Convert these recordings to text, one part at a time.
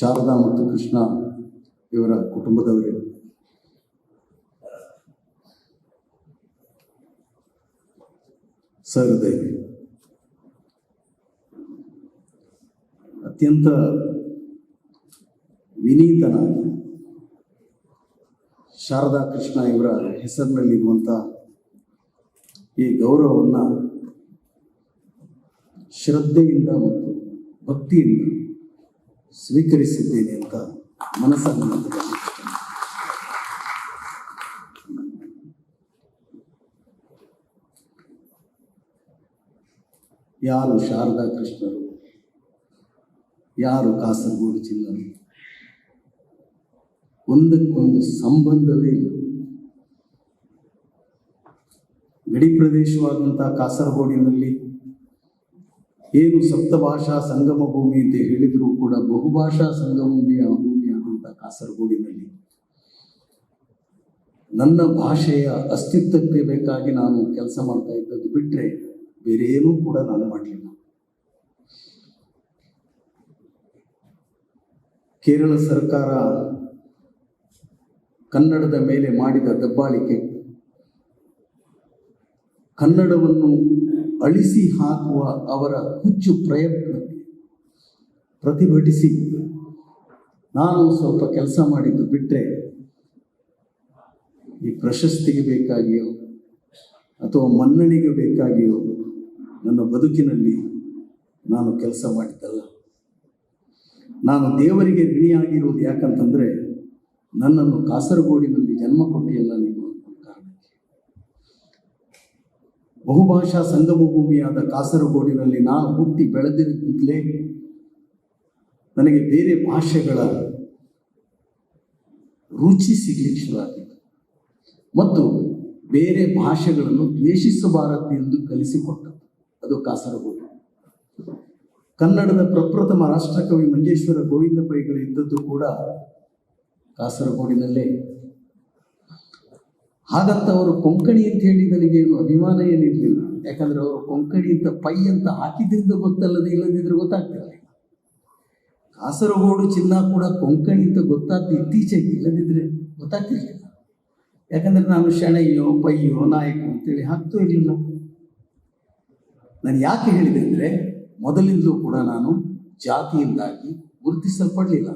ಶಾರದಾ ಮತ್ತು ಕೃಷ್ಣ ಇವರ ಕುಟುಂಬದವರೇ. ಸಹೃದಯ ಅತ್ಯಂತ ವಿನೀತನಾಗಿ ಶಾರದಾ ಕೃಷ್ಣ ಇವರ ಹೆಸರಿನಲ್ಲಿರುವಂಥ ಈ ಗೌರವವನ್ನು ಶ್ರದ್ಧೆಯಿಂದ ಮತ್ತು ಭಕ್ತಿಯಿಂದ ಸ್ವೀಕರಿಸಿದ್ದೇನೆ ಅಂತ ಮನಸ್ಸನ್ನು ಯಾರು ಶಾರದಾ ಕೃಷ್ಣರು? ಯಾರು ಕಾಸರಗೋಡು ಜಿಲ್ಲರು? ಒಂದಕ್ಕೊಂದು ಸಂಬಂಧವೇ ಇಲ್ಲ. ಗಡಿ ಪ್ರದೇಶವಾದಂಥ ಕಾಸರಗೋಡಿನಲ್ಲಿ ಏನು ಸಪ್ತಭಾಷಾ ಸಂಗಮ ಭೂಮಿ ಅಂತ ಹೇಳಿದರೂ ಕೂಡ ಬಹುಭಾಷಾ ಸಂಗಮ ಭೂಮಿ ಆದಂಥ ಕಾಸರಗೋಡಿನಲ್ಲಿ. ನನ್ನ ಭಾಷೆಯ ಅಸ್ತಿತ್ವಕ್ಕೆ ಬೇಕಾಗಿ ನಾನು ಕೆಲಸ ಮಾಡ್ತಾ ಇದ್ದದ್ದು ಬಿಟ್ಟರೆ ಬೇರೆ ಏನೂ ಕೂಡ ನಾನು ಮಾಡಲಿಲ್ಲ. ಕೇರಳ ಸರ್ಕಾರ ಕನ್ನಡದ ಮೇಲೆ ಮಾಡಿದ ದಬ್ಬಾಳಿಕೆ. ಕನ್ನಡವನ್ನು ಅಳಿಸಿ ಹಾಕುವ ಅವರ ಹುಚ್ಚು ಪ್ರಯತ್ನಕ್ಕೆ ಪ್ರತಿಭಟಿಸಿ. ನಾನು ಸ್ವಲ್ಪ ಕೆಲಸ ಮಾಡಿದ್ದು ಬಿಟ್ಟರೆ ಈ ಪ್ರಶಸ್ತಿಗೆ ಬೇಕಾಗಿಯೋ ಅಥವಾ ಮನ್ನಣೆಗೆ ಬೇಕಾಗಿಯೋ ನನ್ನ ಬದುಕಿನಲ್ಲಿ ನಾನು ಕೆಲಸ ಮಾಡಿದ್ದಲ್ಲ. ನಾನು ದೇವರಿಗೆ ಋಣಿಯಾಗಿರುವುದು ಯಾಕಂತಂದರೆ ನನ್ನನ್ನು ಕಾಸರಗೋಡಿನಲ್ಲಿ ಜನ್ಮ ಕೊಟ್ಟಿಯಲ್ಲ ನೀನು ಅನ್ನೋ ಕಾರಣಕ್ಕೆ ಬಹುಭಾಷಾ ಸಂಗಮ ಭೂಮಿಯಾದ ಕಾಸರಗೋಡಿನಲ್ಲಿ ನಾನು ಹುಟ್ಟಿ ಬೆಳೆದಿದ್ದಲೇ ನನಗೆ ಬೇರೆ ಭಾಷೆಗಳ ರುಚಿ ಸಿಗಲಿಕ್ಕೆ ಶುರುವಾಗಿದೆ ಮತ್ತು ಬೇರೆ ಭಾಷೆಗಳನ್ನು ದ್ವೇಷಿಸಬಾರದು ಎಂದು ಕಲಿಸಿಕೊಟ್ಟದ್ದು. ಅದು ಕಾಸರಗೋಡು. ಕನ್ನಡದ ಪ್ರಪ್ರಥಮ ರಾಷ್ಟ್ರಕವಿ ಮಂಜೇಶ್ವರ ಗೋವಿಂದ ಪೈಗಳು ಇದ್ದದ್ದು ಕೂಡ ಕಾಸರಗೋಡಿನಲ್ಲೇ. ಹಾಗಂತ ಅವರು ಕೊಂಕಣಿ ಅಂತ ಹೇಳಿ ಏನು ಅಭಿಮಾನ ಏನಿರಲಿಲ್ಲ. ಯಾಕಂದರೆ ಅವರು ಕೊಂಕಣಿ ಅಂತ ಪೈ ಅಂತ ಹಾಕಿದ್ರಿಂದ ಗೊತ್ತಲ್ಲದೆ ಇಲ್ಲದಿದ್ದರೆ ಗೊತ್ತಾಗ್ತಿರಲಿಲ್ಲ. ಕಾಸರಗೋಡು ಚಿನ್ನ ಕೂಡ ಕೊಂಕಣಿ ಅಂತ ಗೊತ್ತಾದ್ದು ಇತ್ತೀಚೆಗೆ ಇಲ್ಲದಿದ್ದರೆ ಗೊತ್ತಾಗ್ತಿರ್ಲಿಲ್ಲ. ಯಾಕಂದರೆ ನಾನು ಶೆಣೆಯೋ, ಪೈಯೋ, ನಾಯಕೋ ಅಂತೇಳಿ ಹಾಕ್ತೂ ಇರಲಿಲ್ಲ. ನಾನು ಯಾಕೆ ಹೇಳಿದೆ ಅಂದರೆ ಮೊದಲಿಂದಲೂ ಕೂಡ ನಾನು ಜಾತಿಯಿಂದಾಗಿ ಗುರುತಿಸಲ್ಪಡಲಿಲ್ಲ.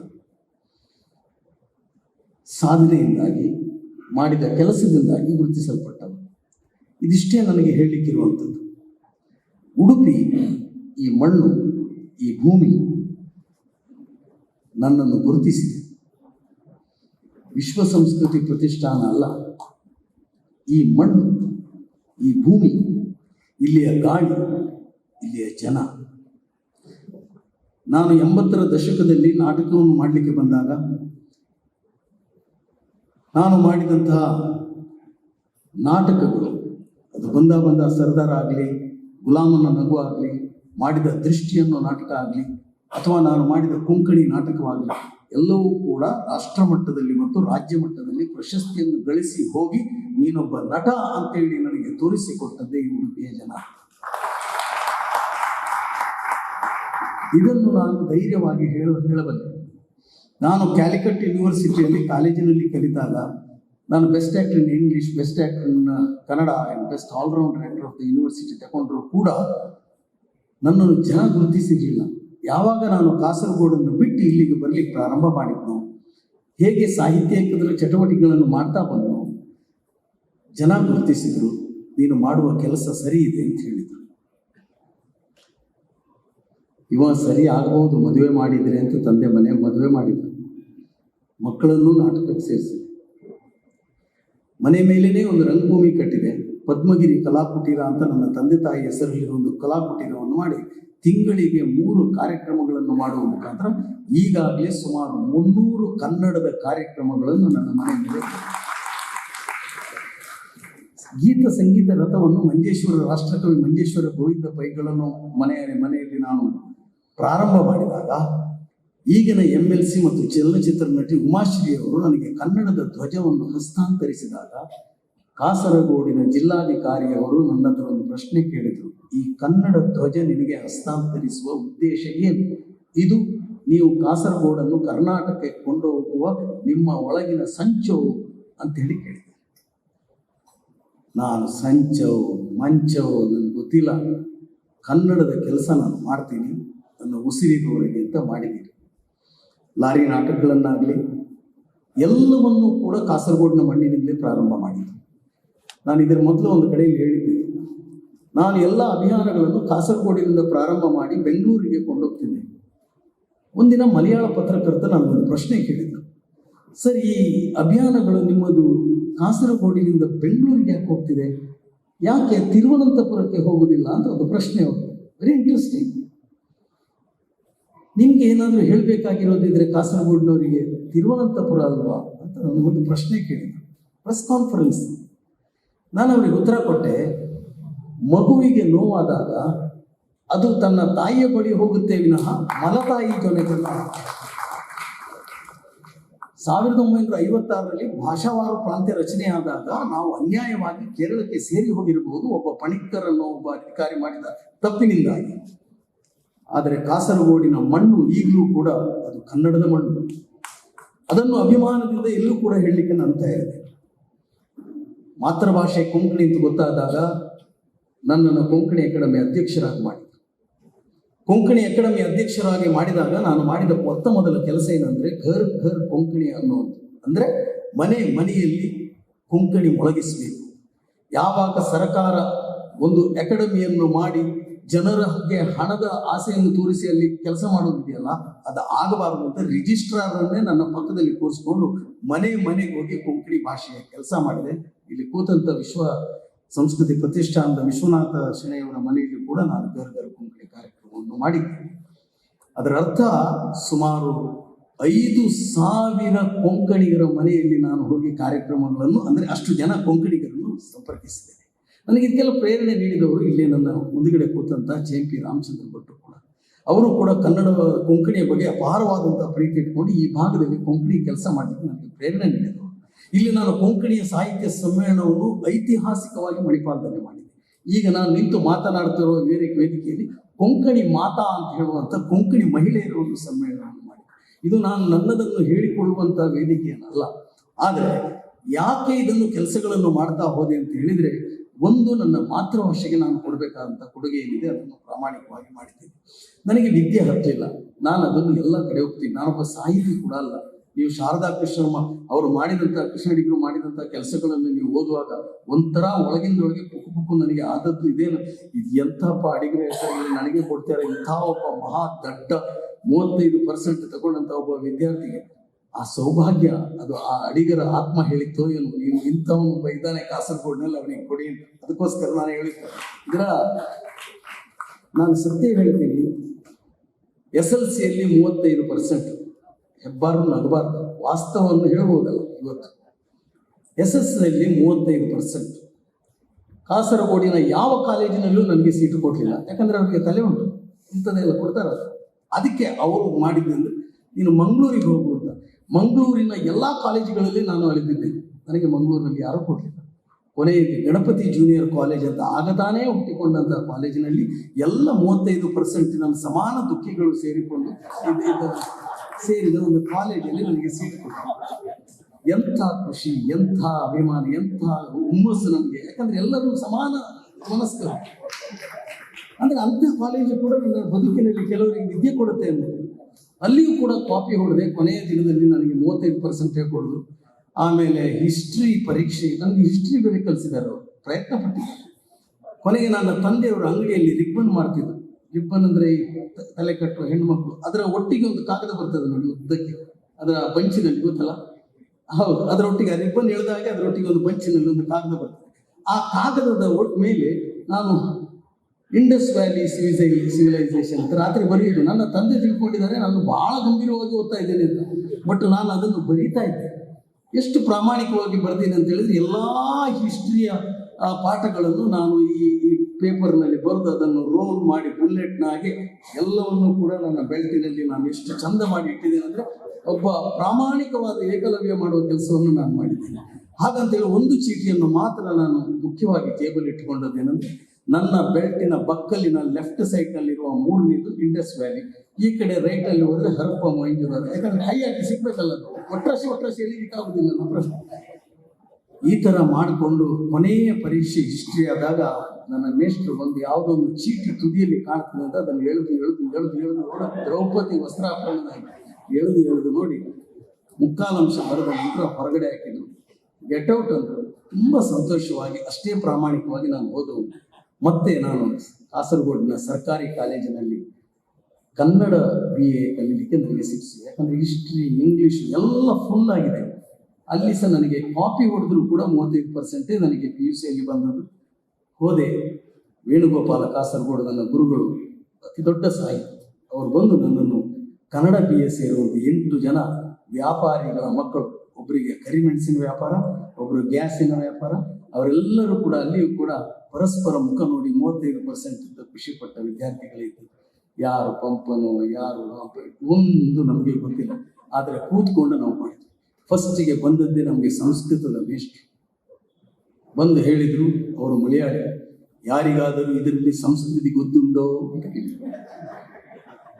ಸಾಧನೆಯಿಂದಾಗಿ ಮಾಡಿದ ಕೆಲಸದಿಂದಾಗಿ ಗುರುತಿಸಲ್ಪಟ್ಟವು ಇದಿಷ್ಟೇ ನನಗೆ ಹೇಳಲಿಕ್ಕಿರುವಂಥದ್ದು. ಉಡುಪಿ, ಈ ಮಣ್ಣು, ಈ ಭೂಮಿ ನನ್ನನ್ನು ಗುರುತಿಸಿದೆ. ವಿಶ್ವ ಸಂಸ್ಕೃತಿ ಪ್ರತಿಷ್ಠಾನ ಅಲ್ಲ. ಈ ಮಣ್ಣು, ಈ ಭೂಮಿ, ಇಲ್ಲಿಯ ಗಾಳಿ, ಇಲ್ಲಿಯ ಜನ. ನಾನು ಎಂಬತ್ತರ ದಶಕದಲ್ಲಿ ನಾಟಕವನ್ನು ಮಾಡಲಿಕ್ಕೆ ಬಂದಾಗ ನಾನು ಮಾಡಿದಂತಹ ನಾಟಕಗಳು, ಅದು ಬಂದ ಬಂದ ಸರ್ದಾರ್ ಆಗಲಿ, ಗುಲಾಮನ ನಗು ಆಗಲಿ, ಮಾಡಿದ ದೃಷ್ಟಿಯನ್ನು ನಾಟಕ ಆಗಲಿ, ಅಥವಾ ನಾನು ಮಾಡಿದ ಕೊಂಕಣಿ ನಾಟಕವಾಗಲಿ, ಎಲ್ಲವೂ ಕೂಡ ರಾಷ್ಟ್ರ ಮಟ್ಟದಲ್ಲಿ ಮತ್ತು ರಾಜ್ಯ ಮಟ್ಟದಲ್ಲಿ ಪ್ರಶಸ್ತಿಯನ್ನು ಗಳಿಸಿ ಹೋಗಿ ನೀನೊಬ್ಬ ನಟ ಅಂತೇಳಿ ನನಗೆ ತೋರಿಸಿಕೊಟ್ಟದ್ದೇ ಈ ಉಡುಪಿಯ ಜನ ಇದನ್ನು ನಾನು ಧೈರ್ಯವಾಗಿ ಹೇಳ, ಹೇಳಬಲ್ಲೆ. ನಾನು ಕ್ಯಾಲಿಕಟ್ ಯೂನಿವರ್ಸಿಟಿಯಲ್ಲಿ ಕಾಲೇಜಿನಲ್ಲಿ ಕಲಿತಾಗ ನಾನು best actor in English best actor in Kannada and best allrounder actor of the university ತಗೊಂಡ್ರು ಕೂಡ ನನ್ನನ್ನು ಜನ ಗುರುತಿಸಿರಲಿಲ್ಲ. ಯಾವಾಗ ನಾನು ಕಾಸರಗೋಡನ್ನು ಬಿಟ್ಟು ಇಲ್ಲಿಗೆ ಬರಲಿಕ್ಕೆ ಪ್ರಾರಂಭ ಮಾಡಿದ್ನೋ, ಹೇಗೆ ಸಾಹಿತ್ಯಿಕದ ಚಟುವಟಿಕೆಗಳನ್ನು ಮಾಡ್ತಾ ಬಂದು, ಜನ ಗುರುತಿಸಿದರು, ನೀನು ಮಾಡುವ ಕೆಲಸ ಸರಿ ಇದೆ ಅಂತ ಹೇಳಿದರು. ಇವ ಸರಿ ಆಗ್ಬೋದು, ಮದುವೆ ಮಾಡಿದರೆ ಅಂತ ತಂದೆ ಮನೆ ಮದುವೆ ಮಾಡಿದ್ರು. ಮಕ್ಕಳನ್ನು ನಾಟಕಕ್ಕೆ ಸೇರಿಸಿ ಮನೆ ಮೇಲೇನೆ ಒಂದು ರಂಗಭೂಮಿ ಕಟ್ಟಿದೆ. ಪದ್ಮಗಿರಿ ಕಲಾಕುಟೀರ ಅಂತ ನನ್ನ ತಂದೆ ತಾಯಿ ಹೆಸರಲ್ಲಿ ಒಂದು ಕಲಾಕುಟೀರವನ್ನು ಮಾಡಿ ತಿಂಗಳಿಗೆ ಮೂರು ಕಾರ್ಯಕ್ರಮಗಳನ್ನು ಮಾಡುವ ಮುಖಾಂತರ ಈಗಾಗಲೇ ಸುಮಾರು ಮುನ್ನೂರು ಕನ್ನಡದ ಕಾರ್ಯಕ್ರಮಗಳನ್ನು ನನ್ನ ಮನೆ ಮೇಲೆ ಗೀತ, ಸಂಗೀತ, ರಥವನ್ನು ಮಂಜೇಶ್ವರ ರಾಷ್ಟ್ರಕವಿ ಮಂಜೇಶ್ವರ ಗೋವಿಂದ ಪೈಗಳನ್ನು ಮನೆಯ ಮನೆಯಲ್ಲಿ ನಾನು ಪ್ರಾರಂಭ ಮಾಡಿದಾಗ ಈಗಿನ ಎಂ ಎಲ್ ಸಿ ಮತ್ತು ಚಲನಚಿತ್ರ ನಟಿ ಉಮಾಶ್ರೀ ಅವರು ನನಗೆ ಕನ್ನಡದ ಧ್ವಜವನ್ನು ಹಸ್ತಾಂತರಿಸಿದಾಗ ಕಾಸರಗೋಡಿನ ಜಿಲ್ಲಾಧಿಕಾರಿಯವರು ನನ್ನ ಹತ್ರ ಒಂದು ಪ್ರಶ್ನೆ ಕೇಳಿದರು. ಈ ಕನ್ನಡ ಧ್ವಜ ನಿನಗೆ ಹಸ್ತಾಂತರಿಸುವ ಉದ್ದೇಶ ಏನು? ಇದು ನೀವು ಕಾಸರಗೋಡನ್ನು ಕರ್ನಾಟಕಕ್ಕೆ ಕೊಂಡೋಗುವ ನಿಮ್ಮ ಒಳಗಿನ ಸಂಚವು ಅಂತ ಹೇಳಿ ಕೇಳಿದೆ. ನಾನು ಸಂಚವು ಮಂಚವು ನನಗೆ ಗೊತ್ತಿಲ್ಲ. ಕನ್ನಡದ ಕೆಲಸ ನಾನು ಮಾಡ್ತೀನಿ. ನನ್ನ ಉಸಿರಿನವರೆಗೆ ಅಂತ ಮಾಡಿದ್ದೀರಿ. ಲಾರಿ ನಾಟಕಗಳನ್ನಾಗಲಿ ಎಲ್ಲವನ್ನೂ ಕೂಡ ಕಾಸರಗೋಡಿನ ಮಣ್ಣಿನಿಂದಲೇ ಪ್ರಾರಂಭ ಮಾಡಿದ್ದು ನಾನು ಇದರ ಮೊದಲು ಒಂದು ಕಡೆಯಲ್ಲಿ ಹೇಳಿದ್ದೆ. ನಾನು ಎಲ್ಲ ಅಭಿಯಾನಗಳನ್ನು ಕಾಸರಗೋಡಿನಿಂದ ಪ್ರಾರಂಭ ಮಾಡಿ ಬೆಂಗಳೂರಿಗೆ ಕೊಂಡೋಗ್ತಿದ್ದೆ. ಒಂದಿನ ಮಲಯಾಳ ಪತ್ರಕರ್ತ ನನಗೊಂದು ಪ್ರಶ್ನೆ ಕೇಳಿದ್ದೆ ಸರ್, ಈ ಅಭಿಯಾನಗಳು ನಿಮ್ಮದು ಕಾಸರಗೋಡಿನಿಂದ ಬೆಂಗಳೂರಿಗೆ ಯಾಕೆ ಹೋಗ್ತಿದೆ? ಯಾಕೆ ತಿರುವನಂತಪುರಕ್ಕೆ ಹೋಗುವುದಿಲ್ಲ ಅಂತ ಒಂದು ಪ್ರಶ್ನೆ ಅವರು ವೆರಿ ಇಂಟ್ರೆಸ್ಟಿಂಗ್ ನಿಮ್ಗೆ ಏನಾದರೂ ಹೇಳಬೇಕಾಗಿರೋದಿದ್ರೆ ಕಾಸರಗೋಡಿನವರಿಗೆ ತಿರುವನಂತಪುರ ಅಲ್ವಾ ಅಂತ ಒಂದು ಪ್ರಶ್ನೆ ಕೇಳಿದ್ರು ಪ್ರೆಸ್ ಕಾನ್ಫರೆನ್ಸ್ ನಾನು ಅವರಿಗೆ ಉತ್ತರ ಕೊಟ್ಟೆ, ಮಗುವಿಗೆ ನೋವಾದಾಗ ಅದು ತನ್ನ ತಾಯಿಯ ಬಳಿ ಹೋಗುತ್ತೆ ವಿನಃ ಮಲತಾಯಿ ಜೊತೆಗಲ್ಲ ಸಾವಿರದ ಒಂಬೈನೂರ ಐವತ್ತಾರರಲ್ಲಿ ಭಾಷಾವಾರು ಪ್ರಾಂತ್ಯ ರಚನೆಯಾದಾಗ ನಾವು ಅನ್ಯಾಯವಾಗಿ ಕೇರಳಕ್ಕೆ ಸೇರಿ ಹೋಗಿರಬಹುದು, ಒಬ್ಬ ಪಣಿಕರನ್ನು ಒಬ್ಬ ಅಧಿಕಾರಿ ಮಾಡಿದ ತಪ್ಪಿನಿಂದಾಗಿ. ಆದರೆ ಕಾಸರಗೋಡಿನ ಮಣ್ಣು ಈಗಲೂ ಕೂಡ ಅದು ಕನ್ನಡದ ಮಣ್ಣು. ಅದನ್ನು ಅಭಿಮಾನದಿಂದ ಎಲ್ಲೂ ಕೂಡ ಹೇಳಲಿಕ್ಕೆ ನಾನು ತಯಾರಿದೆ ಮಾತೃಭಾಷೆ ಕೊಂಕಣಿ ಅಂತ ಗೊತ್ತಾದಾಗ ನನ್ನನ್ನು ಕೊಂಕಣಿ ಅಕಾಡೆಮಿ ಅಧ್ಯಕ್ಷರಾಗಿ ಮಾಡಿದರು ಕೊಂಕಣಿ ಅಕಾಡೆಮಿ ಅಧ್ಯಕ್ಷರಾಗಿ ಮಾಡಿದಾಗ ನಾನು ಮಾಡಿದ ಮೊತ್ತ ಮೊದಲ ಕೆಲಸ ಏನಂದ್ರೆ ಘರ್ ಘರ್ ಕೊಂಕಣಿ ಅನ್ನೋದು. ಅಂದರೆ ಮನೆ ಮನೆಯಲ್ಲಿ ಕೊಂಕಣಿ ಮೊಳಗಿಸಬೇಕು. ಯಾವಾಗ ಸರ್ಕಾರ ಒಂದು ಅಕಾಡೆಮಿಯನ್ನು ಮಾಡಿ ಜನರಿಗೆ ಹಣದ ಆಸೆಯನ್ನು ತೋರಿಸಿ ಅಲ್ಲಿ ಕೆಲಸ ಮಾಡೋದಿದೆಯಲ್ಲ ಅದು ಆಗಬಾರದು ಅಂತ ರಿಜಿಸ್ಟ್ರಾರನ್ನೇ ನನ್ನ ಪಕ್ಕದಲ್ಲಿ ಕೂರಿಸ್ಕೊಂಡು ಮನೆ ಮನೆಗೆ ಹೋಗಿ ಕೊಂಕಣಿ ಭಾಷೆಯ ಕೆಲಸ ಮಾಡಿದೆ. ಇಲ್ಲಿ ಕೂತಂತ ವಿಶ್ವ ಸಂಸ್ಕೃತಿ ಪ್ರತಿಷ್ಠಾನದ ವಿಶ್ವನಾಥ ಶೆಣೆಯವರ ಮನೆಯಲ್ಲಿ ಕೂಡ ನಾನು ಬೇರೆ ಬೇರೆ ಕೊಂಕಣಿ ಕಾರ್ಯಕ್ರಮವನ್ನು ಮಾಡಿದ್ದೆ ಅದರ ಅರ್ಥ ಸುಮಾರು ಐದು ಸಾವಿರ ಕೊಂಕಣಿಗರ ಮನೆಯಲ್ಲಿ ನಾನು ಹೋಗಿ ಕಾರ್ಯಕ್ರಮಗಳನ್ನು, ಅಂದರೆ ಅಷ್ಟು ಜನ ಕೊಂಕಣಿಗರನ್ನು ಸಂಪರ್ಕಿಸಿದ್ದೇನೆ ನನಗೆ ಇದಕ್ಕೆಲ್ಲ ಪ್ರೇರಣೆ ನೀಡಿದವರು ಇಲ್ಲಿ ನನ್ನ ಮುಂದುಗಡೆ ಕೂತಂಥ ಜೆ ಪಿ ರಾಮಚಂದ್ರ ಭಟ್ರು ಕೂಡ. ಅವರು ಕೂಡ ಕನ್ನಡ ಕೊಂಕಣಿಯ ಬಗ್ಗೆ ಅಪಾರವಾದಂಥ ಪ್ರೀತಿ ಇಟ್ಕೊಂಡು ಈ ಭಾಗದಲ್ಲಿ ಕೊಂಕಣಿ ಕೆಲಸ ಮಾಡಲಿಕ್ಕೆ ನನಗೆ ಪ್ರೇರಣೆ ನೀಡಿದರು. ಇಲ್ಲಿ ನಾನು ಕೊಂಕಣಿಯ ಸಾಹಿತ್ಯ ಸಮ್ಮೇಳನವನ್ನು ಐತಿಹಾಸಿಕವಾಗಿ ಮಣಿಪಾಲದಲ್ಲಿ ಮಾಡಿದೆ. ಈಗ ನಾನು ನಿಂತು ಮಾತನಾಡ್ತಿರೋ ಬೇರೆ ವೇದಿಕೆಯಲ್ಲಿ ಕೊಂಕಣಿ ಮಾತಾ ಅಂತ ಹೇಳುವಂಥ ಕೊಂಕಣಿ ಮಹಿಳೆಯರ ಒಂದು ಸಮ್ಮೇಳನವನ್ನು ಮಾಡಿ ಇದು ನಾನು ನನ್ನದನ್ನು ಹೇಳಿಕೊಳ್ಳುವಂಥ ವೇದಿಕೆಯನ್ನಲ್ಲ. ಆದರೆ ಯಾಕೆ ಇದನ್ನು ಕೆಲಸಗಳನ್ನು ಮಾಡ್ತಾ ಹೋದೆ ಅಂತ ಹೇಳಿದ್ರೆ ಒಂದು ನನ್ನ ಮಾತೃಭಾಷೆಗೆ ನಾನು ಕೊಡಬೇಕಾದಂಥ ಕೊಡುಗೆ ಏನಿದೆ ಅದನ್ನು ಪ್ರಾಮಾಣಿಕವಾಗಿ ಮಾಡಿದ್ದೀನಿ. ನನಗೆ ವಿದ್ಯೆ ಹತ್ತಿಲ್ಲ. ನಾನು ಅದನ್ನು ಎಲ್ಲ ಕಡೆ ಹೋಗ್ತೀನಿ. ನಾನೊಬ್ಬ ಸಾಹಿತಿ ಕೂಡ ಅಲ್ಲ. ನೀವು ಶಾರದಾ ಕೃಷ್ಣಮ್ಮ ಅವರು ಮಾಡಿದಂಥ ಕೃಷ್ಣಡಿಗರು ಮಾಡಿದಂಥ ಕೆಲಸಗಳನ್ನು ನೀವು ಓದುವಾಗ ಒಂಥರ ಒಳಗಿಂದೊಳಗೆ ಪುಕ್ಕು ಪುಕ್ಕು ನನಗೆ ಆದದ್ದು ಇದೇನು ಇದು ಎಂಥಪ್ಪ ಅಡಿಗರ ಹೆಸರು ನನಗೆ ಕೊಡ್ತಾರೆ ಇಂಥ ಒಬ್ಬ ಮಹಾ ದಡ್ಡ ಮೂವತ್ತೈದು ಪರ್ಸೆಂಟ್ ತಗೊಂಡಂಥ ಒಬ್ಬ ವಿದ್ಯಾರ್ಥಿಗೆ ಆ ಸೌಭಾಗ್ಯ, ಅದು ಆ ಅಡಿಗರ ಆತ್ಮ ಹೇಳಿತ್ತು ಏನು ನೀವು ಇಂಥವನು ಬೈದಾನೆ ಕಾಸರಗೋಡ್ನಲ್ಲಿ ಅವನಿಗೆ ಕೊಡಿ ಅದಕ್ಕೋಸ್ಕರ ನಾನು ಹೇಳಿದ್ದೆ. ಇದರ ನಾನು ಸತ್ಯ ಹೇಳ್ತೀನಿ. ಎಸ್ ಎಲ್ ಸಿಯಲ್ಲಿ ಮೂವತ್ತೈದು ಪರ್ಸೆಂಟ್ ಹೆಬ್ಬಾರ್ದು ನಗಬಾರ್ದು. ವಾಸ್ತವವನ್ನು ಹೇಳ್ಬೋದಲ್ಲ ಇವತ್ತು. ಎಸ್ ಎಸ್ ಅಲ್ಲಿ ಮೂವತ್ತೈದು ಪರ್ಸೆಂಟ್ ಕಾಸರಗೋಡಿನ ಯಾವ ಕಾಲೇಜಿನಲ್ಲೂ ನನಗೆ ಸೀಟು ಕೊಡಲಿಲ್ಲ. ಯಾಕಂದ್ರೆ ಅವರಿಗೆ ತಲೆ ಉಂಟು. ಇಂಥದ್ದೆಲ್ಲ ಕೊಡ್ತಾರ ಅದಕ್ಕೆ ಅವರು ಮಾಡಿದ್ದಂದ್ರೆ, ನೀನು ಮಂಗಳೂರಿಗೆ ಹೋಗು ಮಂಗಳೂರಿನ ಎಲ್ಲ ಕಾಲೇಜುಗಳಲ್ಲಿ ನಾನು ಅಳಿದಿದ್ದೆ. ನನಗೆ ಮಂಗಳೂರಿನಲ್ಲಿ ಯಾರೂ ಕೊಡಲಿಲ್ಲ. ಕೊನೆಯಲ್ಲಿ ಗಣಪತಿ ಜೂನಿಯರ್ ಕಾಲೇಜ್ ಅಂತ ಆಗತಾನೇ ಹುಟ್ಟಿಕೊಂಡಂಥ ಕಾಲೇಜಿನಲ್ಲಿ ಎಲ್ಲ ಮೂವತ್ತೈದು ಪರ್ಸೆಂಟ್ ನನ್ನ ಸಮಾನ ದುಃಖಿಗಳು ಸೇರಿಕೊಂಡು ಸೇರಿದ ಒಂದು ಕಾಲೇಜಲ್ಲಿ ನನಗೆ ಸೀಟ್ ಕೊಟ್ಟರು. ಎಂಥ ಖುಷಿ, ಎಂಥ ಅಭಿಮಾನ, ಎಂಥ ಹುಮ್ಮಸ್ಸು ನಮಗೆ. ಯಾಕಂದ್ರೆ ಎಲ್ಲರೂ ಸಮಾನ ಮನಸ್ಕರು. ಅಂದ್ರೆ ಅಂಥ ಕಾಲೇಜು ಕೂಡ ನನ್ನ ಬದುಕಿನಲ್ಲಿ ಕೆಲವರಿಗೆ ವಿದ್ಯೆ ಕೊಡುತ್ತೆ ಅನ್ನೋದು. ಅಲ್ಲಿಯೂ ಕೂಡ ಕಾಪಿ ಹೊಡೆದೆ. ಕೊನೆಯ ದಿನದಲ್ಲಿ ನನಗೆ ಮೂವತ್ತೈದು ಪರ್ಸೆಂಟ್ ಕೊಡೋದು ಆಮೇಲೆ ಹಿಸ್ಟ್ರಿ ಪರೀಕ್ಷೆ, ನನಗೆ ಹಿಸ್ಟ್ರಿ ಬೇರೆ ಕಲಿಸಿದ್ದಾರೆ ಅವರು. ಪ್ರಯತ್ನ ಪಟ್ಟಿದ್ದಾರೆ ಕೊನೆಗೆ ನನ್ನ ತಂದೆಯವರು ಅಂಗಡಿಯಲ್ಲಿ ರಿಬ್ಬನ್ ಮಾಡ್ತಿದ್ರು ರಿಬ್ಬನ್ ಅಂದ್ರೆ ತಲೆ ಕಟ್ಟುವ ಹೆಣ್ಮಕ್ಳು ಅದರ ಒಟ್ಟಿಗೆ ಒಂದು ಕಾಗದ ಬರ್ತದೆ ನೋಡಿ ಉದ್ದಕ್ಕೆ. ಅದರ ಬಂಚಿನಲ್ಲಿ ಗೊತ್ತಲ್ಲ? ಹೌದು ಅದರೊಟ್ಟಿಗೆ ಆ ರಿಬ್ಬನ್ ಎಳೆದಾಗೆ ಅದರೊಟ್ಟಿಗೆ ಒಂದು ಬಂಚಿನಲ್ಲಿ ಒಂದು ಕಾಗದ ಬರ್ತದೆ. ಆ ಕಾಗದದ ಮೇಲೆ ನಾನು ಇಂಡಸ್ ವ್ಯಾಲಿ ಸಿವಿಲೈಸೇಷನ್ ಅಂತ ರಾತ್ರಿ ಬರೆಯುವುದು ನನ್ನ ತಂದೆ ತಿಳ್ಕೊಂಡಿದ್ದಾರೆ, ನಾನು ಬಹಳ ಗಂಭೀರವಾಗಿ ಓದ್ತಾ ಇದ್ದೇನೆ ಅಂತ. ಬಟ್ ನಾನು ಅದನ್ನು ಬರೀತಾ ಇದ್ದೆ. ಎಷ್ಟು ಪ್ರಾಮಾಣಿಕವಾಗಿ ಬರ್ದೇನೆ ಅಂತ ಹೇಳಿದ್ರೆ ಎಲ್ಲ ಹಿಸ್ಟ್ರಿಯ ಪಾಠಗಳನ್ನು ನಾನು ಈ ಈ ಪೇಪರ್ನಲ್ಲಿ ಬರೆದು ಅದನ್ನು ರೋಲ್ ಮಾಡಿ ಬುಲೆಟ್ನಾಗೆ ಎಲ್ಲವನ್ನು ಕೂಡ ನನ್ನ ಬೆಳ್ತಿನಲ್ಲಿ ನಾನು ಎಷ್ಟು ಚಂದ ಮಾಡಿ ಇಟ್ಟಿದ್ದೇನೆ ಅಂದರೆ ಒಬ್ಬ ಪ್ರಾಮಾಣಿಕವಾದ ಏಕಲವ್ಯ ಮಾಡುವ ಕೆಲಸವನ್ನು ನಾನು ಮಾಡಿದ್ದೇನೆ. ಹಾಗಂತೇಳಿ ಒಂದು ಚೀಟಿಯನ್ನು ಮಾತ್ರ ನಾನು ಮುಖ್ಯವಾಗಿ ಟೇಬಲ್ ಇಟ್ಟುಕೊಂಡದ್ದೇನೆಂದ್ರೆ ನನ್ನ ಬೆಲ್ಟಿನ ಬಕ್ಕಲಿನ ಲೆಫ್ಟ್ ಸೈಡ್ನಲ್ಲಿರುವ ಮೂರನೇದು ಇಂಡಸ್ ವ್ಯಾಲಿ ಈ ಕಡೆ ರೈಟ್ ಅಲ್ಲಿ ಹೋದ್ರೆ ಹರಪ್ಪ ಮೊಯ್ಂಜುದಾರ ಯಾಕಂದ್ರೆ ಹೈ ಹಾಕಿ ಸಿಗ್ಬೇಕಲ್ಲ ಒಟ್ರಾಶಿ ಒಟ್ರಾಶಿ ಎಳಿಲಿಕ್ಕಾಗುದಿಲ್ಲ ನಮ್ಮ ಪ್ರಶ್ನೆ. ಈ ತರ ಮಾಡಿಕೊಂಡು ಕೊನೆಯ ಪರೀಕ್ಷೆ ಹಿಸ್ಟ್ರಿ ಆದಾಗ ನನ್ನ ಮೇಷ್ಟ್ರು ಬಂದು ಯಾವುದೋ ಒಂದು ಚೀಟಿ ತುದಿಯಲ್ಲಿ ಕಾಣ್ತದೆ ಅಂತ ಅದನ್ನು ಎಳೆದು ಎಳೆದು ಎಳೆದು ಎಳೆದು ನೋಡ ದ್ರೌಪದಿ ವಸ್ತ್ರಾಪರಣ ಎಳೆದು ಎಳೆದು ನೋಡಿ ಮುಕ್ಕಾಲಂಶ ಬರೆದ ನಂತರ ಹೊರಗಡೆ ಹಾಕಿದ್ರು. ಗೆಟ್ ಔಟ್ ಅಂದ್ರು. ತುಂಬಾ ಸಂತೋಷವಾಗಿ, ಅಷ್ಟೇ ಪ್ರಾಮಾಣಿಕವಾಗಿ ನಾನು ಓದು ಮತ್ತೆ ನಾನು ಕಾಸರಗೋಡಿನ ಸರ್ಕಾರಿ ಕಾಲೇಜಿನಲ್ಲಿ ಕನ್ನಡ ಬಿ ಎ ಕಲೀಲಿಕ್ಕೆ ನನಗೆ ಸಿಕ್ಕಿಸಿ ಯಾಕಂದ್ರೆ ಹಿಸ್ಟ್ರಿ ಇಂಗ್ಲಿಷ್ ಎಲ್ಲ ಫುಲ್ ಆಗಿದೆ. ಅಲ್ಲಿ ಸಹ ನನಗೆ ಕಾಪಿ ಹೊಡೆದ್ರು ಕೂಡ ಮೂವತ್ತೈದು ಪರ್ಸೆಂಟೇ ನನಗೆ ಪಿ ಯು ಸಿಯಲ್ಲಿ ಬಂದದ್ದು. ಹೋದೆ ವೇಣುಗೋಪಾಲ ಕಾಸರಗೋಡು ನನ್ನ ಗುರುಗಳು. ಅತಿ ದೊಡ್ಡ ಸಾಹಿತಿ ಅವರು ಬಂದು ನನ್ನನ್ನು ಕನ್ನಡ ಬಿ ಎಸ್ ಸೇರುವಂತ ಎಂಟು ಜನ ವ್ಯಾಪಾರಿಗಳ ಮಕ್ಕಳು ಒಬ್ಬರಿಗೆ ಕರಿಮೆಣಸಿನ ವ್ಯಾಪಾರ ಒಬ್ಬರು ಗ್ಯಾಸಿನ ವ್ಯಾಪಾರ, ಅವರೆಲ್ಲರೂ ಕೂಡ ಅಲ್ಲಿಯೂ ಕೂಡ ಪರಸ್ಪರ ಮುಖ ನೋಡಿ ಮೂವತ್ತೈದು ಪರ್ಸೆಂಟ್ ಖುಷಿ ಪಟ್ಟ ವಿದ್ಯಾರ್ಥಿಗಳಿದ್ದು ಯಾರು ಪಂಪನು, ಯಾರು ಒಂದು ನಮಗೆ ಗೊತ್ತಿಲ್ಲ. ಆದರೆ ಕೂತ್ಕೊಂಡು ನಾವು ಮಾಡಿದ್ವಿ. ಫಸ್ಟಿಗೆ ಬಂದದ್ದೇ ನಮಗೆ ಸಂಸ್ಕೃತದ ಮೇಷ್ಟ್ರು ಬಂದು ಹೇಳಿದ್ರು, ಅವರು ಮಲಯಾಳಿ. ಯಾರಿಗಾದರೂ ಇದರಲ್ಲಿ ಸಂಸ್ಕೃತಿ ಗೊತ್ತುಂಟೋ? ಅಂತ ಕೇಳಿದ್ರು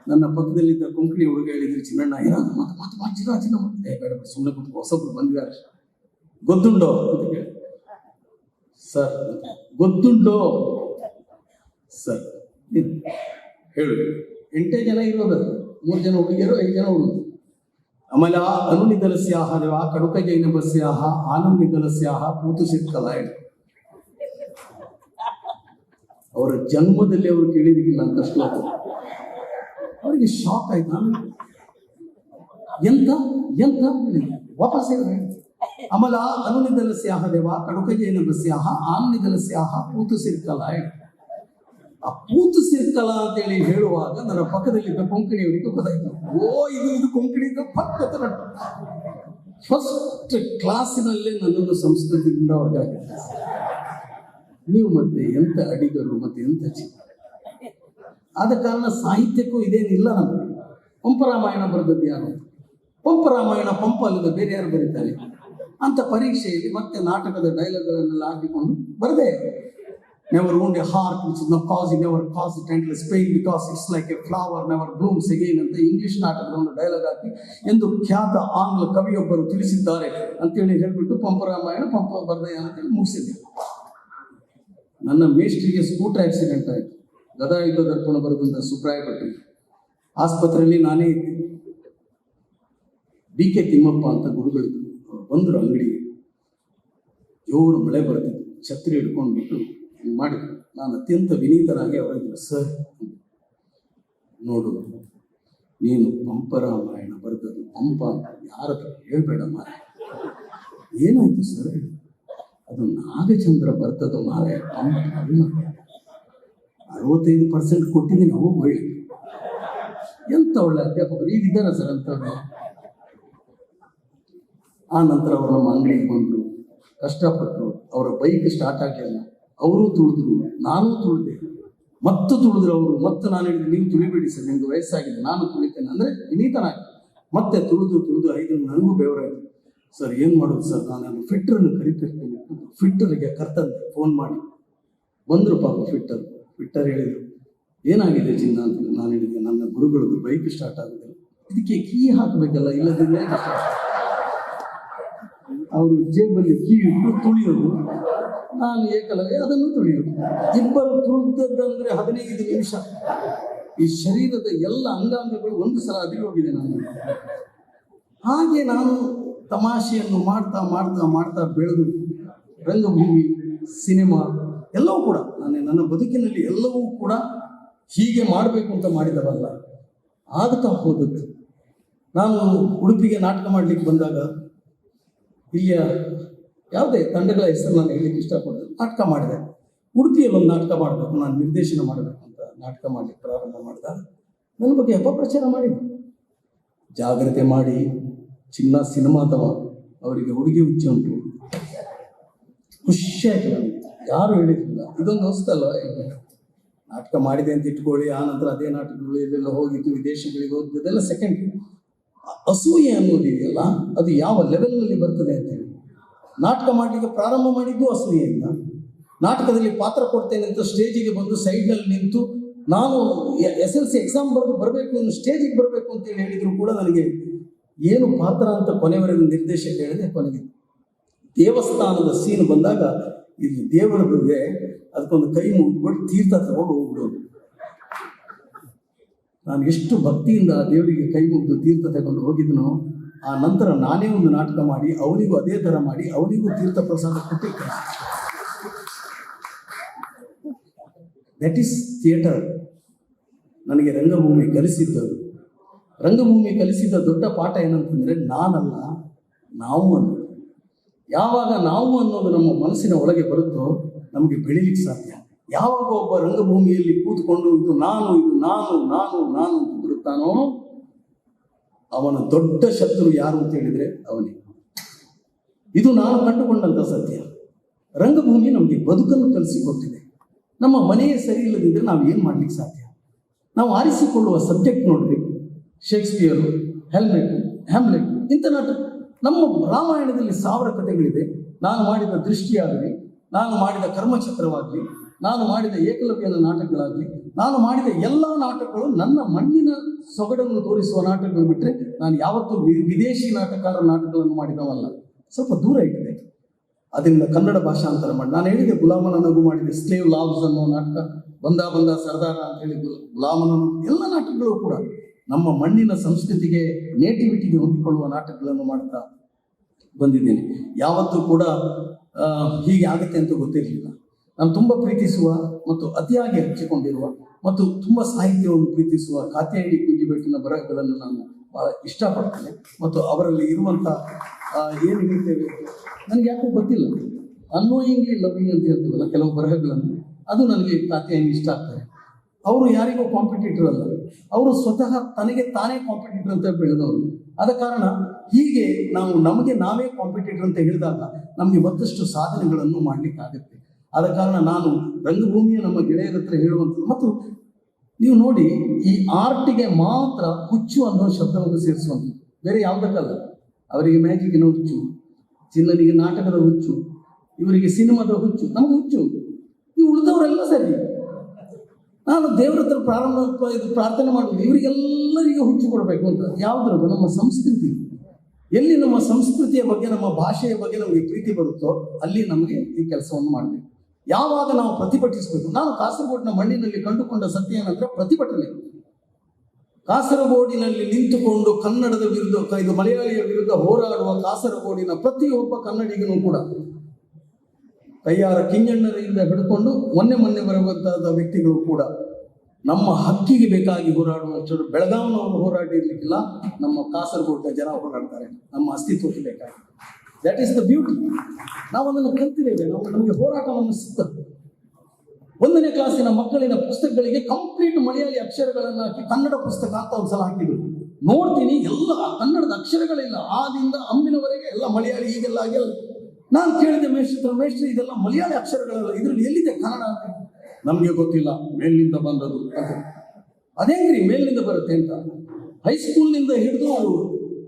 ನನ್ನ ಪಕ್ಕದಲ್ಲಿದ್ದ ಕೊಂಕಣಿ ಹುಡುಗ ಹೇಳಿದ್ರು, ಚಿನ್ನಣ್ಣ ಏನಾದ್ರು ಮತ್ತೆ ಮತ್ತೆ ಮತ್ತೆ ಚಿನ್ನ ಚಿನ್ನ ಮತ್ತೆ ಬೇಡ ಸುಮ್ಮನೆ ಕೂತ್ಕೊ, ಹೊಸಬ್ರು ಬಂದಿದ್ದಾರೆ. ಗೊತ್ತುಂಡೋ ಅಂತ ಕೇಳಿ. ಸರ್ ಗೊತ್ತುಂಟೋ? ಸರ್ ಹೇಳಿ, ಎಂಟೇ ಜನ ಇರೋದು, ಮೂರು ಜನ ಹುಡುಗಿಯರು, ಐದು ಜನ ಹುಡುಗರು. ಅಮಲ ಆ ಅನುನಿದಲಸ್ಯಾಹ, ದೇವ ಕಡುಕ ಜೈನ ಬಸ್ಯಾಹ ಆನುನಿದಲಸ್ಯಾಹ ಪೂತು ಹೇಳಿ. ಅವರ ಜನ್ಮದಲ್ಲಿ ಅವರು ಕೇಳಿದಿಲ್ಲ ಅಂತ ಶ್ಲೋಕ ಅವರಿಗೆ ಶಾಕ್ ಆಯ್ತು. ಎಂತ? ಎಂತ? ವಾಪಸ್ ಹೇಳಿ. ಅಮಲ ಆ ಅನುನಿದಲಸ್ಯಾಹ ದೇವ, ಕಡುಕ ಸ್ಯಾಹ ಆಮ್ನಿದಲ ಸ್ಯಾಹ, ಪೂತು ಸಿರ್ಕಲ ಆ ಪೂತು ಸಿರ್ಕಲ ಅಂತೇಳಿ ಹೇಳುವಾಗ ನನ್ನ ಪಕ್ಕದಲ್ಲಿದ್ದ ಕೊಂಕಣಿಯವರಿಗೆ ಗೊತ್ತಾಯ್ತು ಓ, ಇದು ಇದು ಕೊಂಕಣಿ ಪಕ್ಕದ ಫಸ್ಟ್ ಕ್ಲಾಸಿನಲ್ಲೇ ನನ್ನನ್ನು ಸಂಸ್ಕೃತಿಯಿಂದ ಹೊರಗಾಕಿದ್ದಾರೆ ನೀವು ಮತ್ತೆ ಎಂತ ಅಡಿಗರು ಮತ್ತೆ ಎಂತ ಚಿಕ್ಕ ಆದ ಕಾರಣ ಸಾಹಿತ್ಯಕ್ಕೂ ಇದೇನಿಲ್ಲ ನಮಗೆ. ಪಂಪರಾಮಾಯಣ ಬರೆದದ್ದು ಯಾರು? ಪಂಪರಾಮಾಯಣ ಪಂಪ ಅಲ್ಲದೆ ಬೇರೆ ಯಾರು ಬರೀತಾರೆ? ಅಂತ ಪರೀಕ್ಷೆಯಲ್ಲಿ ಮತ್ತೆ ನಾಟಕದ ಡೈಲಾಗ್ಗಳನ್ನೆಲ್ಲ ಹಾಕಿಕೊಂಡು ಬರದೆ. Never own a heart which no cause in never cause it and Spain because it's like a flower never blooms again ಅಂತ ಇಂಗ್ಲಿಷ್ ನಾಟಕದ ಒಂದು ಡೈಲಾಗ್ ಹಾಕಿ ಎಂದು ಖ್ಯಾತ ಆಂಗ್ಲ ಕವಿಯೊಬ್ಬರು ತಿಳಿಸಿದ್ದಾರೆ ಅಂತೇಳಿ ಹೇಳ್ಬಿಟ್ಟು ಪಂಪರಾಮಾಯಣ ಪಂಪ ಬರದೆ ಅಂತೇಳಿ ಮುಗಿಸಿದ್ದೆ ನನ್ನ ಮೇಸ್ಟ್ರಿಗೆ ಸ್ಕೂಟರ್ ಆಕ್ಸಿಡೆಂಟ್ ಆಯಿತು. ಗದಾಯುದ್ಧ ದರ್ಪಣ ಬರೆದಂತ ಸುಪ್ರಾಯ ಆಸ್ಪತ್ರೆಯಲ್ಲಿ ನಾನೇ ಇದ್ದೆ. ಡಿ ಕೆ ತಿಮ್ಮಪ್ಪ ಅಂತ ಗುರುಗಳು ಅವ್ರು ಬಂದರು ಅಂಗಡಿಗೆ. ಜೋರು ಮಳೆ ಬರ್ತಿತ್ತು. ಛತ್ರಿ ಹಿಡ್ಕೊಂಡ್ಬಿಟ್ಟು ಹಿಂಗ್ ಮಾಡಿದ್ರು. ನಾನು ಅತ್ಯಂತ ವಿನೀತನಾಗಿ ಅವರಿಗೆ ಸರ್, ನೋಡು, ನೀನು ಪಂಪರಾಮಾಯಣ ಬರೆದದ್ದು ಪಂಪ ಅಂತ ಯಾರ ಹೇಳ್ಬೇಡ ಮಾರ ಏನಾಯ್ತು ಸರ್? ಅದು ನಾಗಚಂದ್ರ ಬರ್ತದ ಮಾರಾಯ ಪಂಪ ಅಲ್ಲ ಅರವತ್ತೈದು ಪರ್ಸೆಂಟ್ ಕೊಟ್ಟಿದ್ದೀನಿ ನಾವು ಒಳ್ಳೆ. ಎಂತ ಒಳ್ಳೆ ಅಧ್ಯಾಪಕರು? ಈಗಿದ್ದಾರ ಸರ್ ಅಂತ ಆ ನಂತರ ಅವರು ನಮ್ಮ ಅಂಗಡಿಗೆ ಬಂದರು. ಕಷ್ಟಪಟ್ಟರು ಅವರ ಬೈಕ್ ಸ್ಟಾರ್ಟ್ ಆಗಲಿಲ್ಲ. ಅವರು ತುಳಿದ್ರು. ನಾನು ತುಳಿದೆ. ಮತ್ತು ತುಳಿದ್ರು ಅವರು. ಮತ್ತು ನಾನು ಹೇಳಿದೆ ನೀವು ತುಳಿಬೇಡಿ ಸರ್. ನಿಮ್ಗೆ ವಯಸ್ಸಾಗಿದೆ. ನಾನು ತುಳಿತೇನೆ. ಅಂದರೆ ವಿನೀತನಾಗಿ ಮತ್ತೆ ತುಳಿದು ತುಳಿದು ಐದು ನನಗೂ ಬೆವರಾಯಿತು. ಸರ್, ಏನು ಮಾಡೋದು ಸರ್? ನಾನು ಫಿಟ್ಟರನ್ನು ಕರಿತಿರ್ತೀನಿ. ಫಿಟ್ಟರಿಗೆ ಕರ್ತಂದೆ. ಫೋನ್ ಮಾಡಿ. ಬಂದರು ಪಾಪ ಫಿಟ್ಟರ್. ಫಿಟ್ಟರ್ ಹೇಳಿದರು. ಏನಾಗಿದೆ ಚಿನ್ನ ಅಂತ ನಾನು ಹೇಳಿದ್ದೆ, ನನ್ನ ಗುರುಗಳದ್ದು ಬೈಕ್ ಸ್ಟಾರ್ಟ್ ಆಗುದಿಲ್ಲ. ಇದಕ್ಕೆ ಕೀ ಹಾಕಬೇಕಲ್ಲ ಇಲ್ಲದಿದ್ದರೆ ಅವರು ಜೇಬಲ್ಲಿ ಕೀ ಇಟ್ಟು ತುಳಿಯೋದು. ನಾನು ಏಕಲವೇ ಅದನ್ನು ತುಳಿಯೋದು. ಇಬ್ಬರು ತುಳಿದದ್ದಂದ್ರೆ ಹದಿನೈದು ನಿಮಿಷ. ಈ ಶರೀರದ ಎಲ್ಲ ಅಂಗಾಂಗಗಳು ಒಂದು ಸಲ ಅದಿ ಹೋಗಿದೆ ನಾನು ಹಾಗೆ ನಾನು ತಮಾಷೆಯನ್ನು ಮಾಡ್ತಾ ಮಾಡ್ತಾ ಮಾಡ್ತಾ ಬೆಳೆದು ರಂಗಭೂಮಿ, ಸಿನಿಮಾ ಎಲ್ಲವೂ ಕೂಡ, ನಾನು ನನ್ನ ಬದುಕಿನಲ್ಲಿ ಎಲ್ಲವೂ ಕೂಡ ಹೀಗೆ ಮಾಡಬೇಕು ಅಂತ ಮಾಡಿದವಲ್ಲ. ಆಗ್ತಾ ಹೋದದ್ದು. ನಾನು ಉಡುಪಿಗೆ ನಾಟಕ ಮಾಡಲಿಕ್ಕೆ ಬಂದಾಗ ಇಲ್ಲಿಯ ಯಾವುದೇ ತಂಡಗಳ ಹೆಸರು ನಾನು ಹೇಳಲಿಕ್ಕೆ ಇಷ್ಟಪಡ್ತೇನೆ ನಾಟಕ ಮಾಡಿದೆ. ಉಡುಪಿಯಲ್ಲಿ ಒಂದು ನಾಟಕ ಮಾಡಬೇಕು, ನಾನು ನಿರ್ದೇಶನ ಮಾಡಬೇಕು ಅಂತ ನಾಟಕ ಮಾಡಲಿಕ್ಕೆ ಪ್ರಾರಂಭ ಮಾಡಿದ. ನನ್ನ ಬಗ್ಗೆ ಅಪಪ್ರಚಾರ ಮಾಡಿದೆ. ಜಾಗ್ರತೆ ಮಾಡಿ, ಚಿನ್ನ ಸಿನಿಮಾ ಅಥವಾ ಅವರಿಗೆ ಉಡುಗೆ ಹುಚ್ಚಿ ಉಂಟು. ಖುಷಿಯಾಯಿತು ನನಗೆ ಯಾರು ಹೇಳಿರಲಿಲ್ಲ ಇದೊಂದು ಹೊಸ್ತಲ್ಲ ನಾಟಕ ಮಾಡಿದೆ ಅಂತ ಇಟ್ಕೊಳ್ಳಿ, ಆ ನಂತರ ಅದೇ ನಾಟಕಗಳು ಇದೆಲ್ಲ ಹೋಗಿದ್ದು ವಿದೇಶಗಳಿಗೆ ಹೋಗಿದ್ದು ಅದೆಲ್ಲ ಸೆಕೆಂಡ್ ಅಸೂಯೆ ಅನ್ನೋದಿದೆಯಲ್ಲ ಅದು ಯಾವ ಲೆವೆಲ್ನಲ್ಲಿ ಬರ್ತದೆ ಅಂತ ಹೇಳಿ. ನಾಟಕ ಮಾಡಲಿಕ್ಕೆ ಪ್ರಾರಂಭ ಮಾಡಿದ್ದು ಅಸೂಯೆಯಿಂದ. ನಾಟಕದಲ್ಲಿ ಪಾತ್ರ ಕೊಡ್ತೇನೆ ಅಂತ ಸ್ಟೇಜಿಗೆ ಬಂದು ಸೈಡ್ನಲ್ಲಿ ನಿಂತು ನಾನು ಎಸ್ ಎಲ್ ಸಿ ಎಕ್ಸಾಮ್ ಬರೆದು ಬರಬೇಕು ಅಂತ ಸ್ಟೇಜಿಗೆ ಬರಬೇಕು ಅಂತೇಳಿ ಹೇಳಿದ್ರು ಕೂಡ ನನಗೆ ಏನು ಪಾತ್ರ ಅಂತ ಕೊನೆವರೆಗೂ ನಿರ್ದೇಶಕ ಹೇಳಿದೆ ಕೊನೆಗೆ. ದೇವಸ್ಥಾನದ ಸೀನ್ ಬಂದಾಗ ಇಲ್ಲಿ ದೇವರ ಬಗ್ಗೆ ಅದಕ್ಕೊಂದು ಕೈ ಮುಗಿದ್ಬಿಟ್ಟು ತೀರ್ಥ ತಗೊಂಡು ಹೋಗ್ಬಿಡೋದು ನಾನು ಎಷ್ಟು ಭಕ್ತಿಯಿಂದ ದೇವರಿಗೆ ಕೈ ಮುಗಿದು ತೀರ್ಥ ತಗೊಂಡು ಹೋಗಿದ್ನೋ, ಆ ನಂತರ ನಾನೇ ಒಂದು ನಾಟಕ ಮಾಡಿ, ಅವನಿಗೂ ಅದೇ ಥರ ಮಾಡಿ, ಅವನಿಗೂ ತೀರ್ಥ ಪ್ರಸಾದ ಕೊಟ್ಟು ದಟ್ ಈಸ್ ಥಿಯೇಟರ್ ನನಗೆ ರಂಗಭೂಮಿ ಕಲಿಸಿದ್ದು ರಂಗಭೂಮಿ ಕಲಿಸಿದ ದೊಡ್ಡ ಪಾಠ ಏನಂತಂದರೆ, ನಾನಲ್ಲ, ನಾವು ಅನ್ನೋದು ಯಾವಾಗ ನಾವು ಅನ್ನೋದು ನಮ್ಮ ಮನಸ್ಸಿನ ಒಳಗೆ ಬರುತ್ತೋ ನಮಗೆ ಬೆಳಿಲಿಕ್ಕೆ ಸಾಧ್ಯ. ಯಾವಾಗ ಒಬ್ಬ ರಂಗಭೂಮಿಯಲ್ಲಿ ಕೂತ್ಕೊಂಡು ಇದು ನಾನು ಇದು ನಾನು ನಾನು ನಾನು ಅಂತ ಬರುತ್ತಾನೋ, ಅವನ ದೊಡ್ಡ ಶತ್ರು ಯಾರು ಅಂತ ಹೇಳಿದ್ರೆ ಅವನೇ. ಇದು ನಾನು ಕಂಡುಕೊಂಡಂತ ಸತ್ಯ. ರಂಗಭೂಮಿ ನಮಗೆ ಬದುಕನ್ನು ಕಲಿಸಿಕೊಟ್ಟಿದೆ ನಮ್ಮ ಮನೆಯೇ ಸರಿ ಇಲ್ಲದಿದ್ದರೆ ನಾವು ಏನು ಮಾಡ್ಲಿಕ್ಕೆ ಸಾಧ್ಯ? ನಾವು ಆರಿಸಿಕೊಳ್ಳುವ ಸಬ್ಜೆಕ್ಟ್ ನೋಡ್ರಿ. ಶೇಕ್ಸ್ಪಿಯರು ಹೆಲ್ಮೆಟ್ ಹ್ಯಾಮ್ಲೆಟ್, ಇಂಥ ನಾಟಕ. ನಮ್ಮ ರಾಮಾಯಣದಲ್ಲಿ ಸಾವಿರ ಕಥೆಗಳಿದೆ ನಾನು ಮಾಡಿದ ದೃಷ್ಟಿಯಾಗಲಿ, ನಾನು ಮಾಡಿದ ಕರ್ಮಚಕ್ರವಾಗಲಿ, ನಾನು ಮಾಡಿದ ಏಕಲವ್ಯನ ನಾಟಕಗಳಾಗಲಿ, ನಾನು ಮಾಡಿದ ಎಲ್ಲ ನಾಟಕಗಳು ನನ್ನ ಮಣ್ಣಿನ ಸೊಗಡನ್ನು ತೋರಿಸುವ ನಾಟಕಗಳು ಬಿಟ್ಟರೆ ನಾನು ಯಾವತ್ತೂ ವಿದೇಶಿ ನಾಟಕಕಾರ ನಾಟಕಗಳನ್ನು ಮಾಡಿದವಲ್ಲ. ಸ್ವಲ್ಪ ದೂರ ಇಟ್ಟಿದೆ. ಅದರಿಂದ ಕನ್ನಡ ಭಾಷಾಂತರ ಮಾಡಿ. ನಾನು ಹೇಳಿದೆ, ಗುಲಾಮನ ನಗು ಮಾಡಿದೆ ಸ್ಲೇವ್ ಲಾವ್ಸ್ ಅನ್ನೋ ನಾಟಕ, ಬಂದ ಬಂದ ಸರ್ದಾರ ಅಂತ ಹೇಳಿ ಗುಲ- ಗುಲಾಮನ ಎಲ್ಲ ನಾಟಕಗಳು ಕೂಡ. ನಮ್ಮ ಮಣ್ಣಿನ ಸಂಸ್ಕೃತಿಗೆ ನೇಟಿವಿಟಿಗೆ ಹೊಂದಿಕೊಳ್ಳುವ ನಾಟಕಗಳನ್ನು ಮಾಡ್ತಾ ಬಂದಿದ್ದೇನೆ. ಯಾವತ್ತೂ ಕೂಡ ಹೀಗೆ ಆಗುತ್ತೆ ಅಂತ ಗೊತ್ತಿರಲಿಲ್ಲ. ನಾನು ತುಂಬ ಪ್ರೀತಿಸುವ ಮತ್ತು ಅತಿಯಾಗಿ ಹಂಚಿಕೊಂಡಿರುವ ಮತ್ತು ತುಂಬ ಸಾಹಿತ್ಯವನ್ನು ಪ್ರೀತಿಸುವ ಕಾತ್ಯಾಯನಿ ಕುಂಜಿಬೆಟ್ಟಿನ ಬರಹಗಳನ್ನು ನಾನು ಬಹಳ ಇಷ್ಟಪಡ್ತೇನೆ. ಮತ್ತು ಅವರಲ್ಲಿ ಇರುವಂಥ ಏನು ಹೇಳ್ತೇವೆ, ನನಗೆ ಯಾಕೋ ಗೊತ್ತಿಲ್ಲ. ಅನ್ನೋಯಿಂಗ್ಲಿ ಲವಿಂಗ್ ಅಂತ ಹೇಳ್ತೀವಲ್ಲ ಕೆಲವು ಬರಹಗಳನ್ನು, ಅದು ನನಗೆ ಕಾತ್ಯಾಯನಿ ಇಷ್ಟ ಆಗ್ತಾರೆ ಅವರು ಯಾರಿಗೂ ಕಾಂಪಿಟೇಟರ್ ಅಲ್ಲ. ಅವರು ಸ್ವತಃ ತನಗೆ ತಾನೇ ಕಾಂಪಿಟೇಟರ್ ಅಂತ ಬೆಳೆದವರು. ಆದ ಕಾರಣ ಹೀಗೆ ನಾವು ನಮಗೆ ನಾವೇ ಕಾಂಪಿಟೇಟರ್ ಅಂತ ಹೇಳಿದಾಗ ನಮಗೆ ಮತ್ತಷ್ಟು ಸಾಧನೆಗಳನ್ನು ಮಾಡಲಿಕ್ಕಾಗತ್ತೆ ಆದ ಕಾರಣ ನಾನು ರಂಗಭೂಮಿಯ ನಮ್ಮ ಗೆಳೆಯರ ಹತ್ರ ಹೇಳುವಂಥದ್ದು. ಮತ್ತು ನೀವು ನೋಡಿ ಈ ಆರ್ಟಿಗೆ ಮಾತ್ರ ಹುಚ್ಚು ಅನ್ನೋ ಶಬ್ದವನ್ನು ಸೇರಿಸುವಂಥದ್ದು. ಬೇರೆ ಯಾವುದಕ್ಕಲ್ಲ. ಅವರಿಗೆ ಮ್ಯಾಜಿಕಿನ ಹುಚ್ಚು, ಚಿನ್ನನಿಗೆ ನಾಟಕದ ಹುಚ್ಚು, ಇವರಿಗೆ ಸಿನಿಮಾದ ಹುಚ್ಚು, ನಮಗೆ ಹುಚ್ಚು. ಈ ಉಳಿದವರೆಲ್ಲ ಸರಿ. ನಾನು ದೇವರ ಹತ್ರ ಪ್ರಾರಂಭ ಇದು ಪ್ರಾರ್ಥನೆ ಮಾಡಬೇಕು. ಇವರಿಗೆಲ್ಲರಿಗೆ ಹುಚ್ಚು ಕೊಡಬೇಕು ಅಂತ. ಯಾವುದ್ರದ್ದು? ನಮ್ಮ ಸಂಸ್ಕೃತಿ. ಎಲ್ಲಿ ನಮ್ಮ ಸಂಸ್ಕೃತಿಯ ಬಗ್ಗೆ, ನಮ್ಮ ಭಾಷೆಯ ಬಗ್ಗೆ ನಮಗೆ ಪ್ರೀತಿ ಬರುತ್ತೋ ಅಲ್ಲಿ ನಮಗೆ ಈ ಕೆಲಸವನ್ನು ಮಾಡಬೇಕು. ಯಾವಾಗ ನಾವು ಪ್ರತಿಭಟಿಸಬೇಕು? ನಾನು ಕಾಸರಗೋಡಿನ ಮಣ್ಣಿನಲ್ಲಿ ಕಂಡುಕೊಂಡ ಸತ್ಯ ಏನಂದ್ರೆ ಪ್ರತಿಭಟನೆ. ಕಾಸರಗೋಡಿನಲ್ಲಿ ನಿಂತುಕೊಂಡು ಕನ್ನಡದ ವಿರುದ್ಧ, ಇದು ಮಲಯಾಳಿಯ ವಿರುದ್ಧ ಹೋರಾಡುವ ಕಾಸರಗೋಡಿನ ಪ್ರತಿಯೊಬ್ಬ ಕನ್ನಡಿಗನೂ ಕೂಡ ಕೈಯಾರ ಕಿಂಜಣ್ಣರಿಂದ ಹಿಡ್ಕೊಂಡು ಮೊನ್ನೆ ಮೊನ್ನೆ ಬರಬೇಕಾದ ವ್ಯಕ್ತಿಗಳು ಕೂಡ ನಮ್ಮ ಹಕ್ಕಿಗೆ ಬೇಕಾಗಿ ಹೋರಾಡುವಷ್ಟು ಬೆಳಗಾವಿನವರು ಹೋರಾಡಿರ್ಲಿಕ್ಕಿಲ್ಲ, ನಮ್ಮ ಕಾಸರಗೋಡಿನ ಜನ ಹೋರಾಡ್ತಾರೆ, ನಮ್ಮ ಅಸ್ತಿತ್ವಕ್ಕೆ ಬೇಕಾಗಿ. ದಟ್ ಈಸ್ ದ ಬ್ಯೂಟಿ ನಾವು ಅದನ್ನು ಕಲ್ತಿದ್ದೇವೆ, ನಾವು ನಮಗೆ ಹೋರಾಟವನ್ನು ಸಿಕ್ತ ಒಂದನೇ ಕ್ಲಾಸಿನ ಮಕ್ಕಳಿನ ಪುಸ್ತಕಗಳಿಗೆ ಕಂಪ್ಲೀಟ್ ಮಲಯಾಳಿ ಅಕ್ಷರಗಳನ್ನು ಹಾಕಿ ಕನ್ನಡ ಪುಸ್ತಕ ಅಂತ ಒಂದ್ಸಲ ಹಾಕಿದ್ರು. ನೋಡ್ತೀನಿ, ಎಲ್ಲ ಕನ್ನಡದ ಅಕ್ಷರಗಳಿಲ್ಲ. ಆದಿಂದ ಅಂಬಿನವರೆಗೆ ಎಲ್ಲ ಮಲಯಾಳಿ ಈಗೆಲ್ಲ ಆಗಿಲ್ಲ ನಾನು ಕೇಳಿದೆ ಮೇಷ್ಟ್ರ, ಮೇಷ್ಟ್ರಿ, ಇದೆಲ್ಲ ಮಲಯಾಳಿ ಅಕ್ಷರಗಳಲ್ಲ, ಇದರಲ್ಲಿ ಎಲ್ಲಿದೆ ಕನ್ನಡ ಅಂತ? ನಮಗೆ ಗೊತ್ತಿಲ್ಲ, ಮೇಲಿನಿಂದ ಬಂದದ್ದು ಅಂತ. ಅದೇಂಗ್ರಿ ಮೇಲಿನಿಂದ ಬರುತ್ತೆ ಅಂತ? ಹೈಸ್ಕೂಲ್ನಿಂದ ಹಿಡಿದು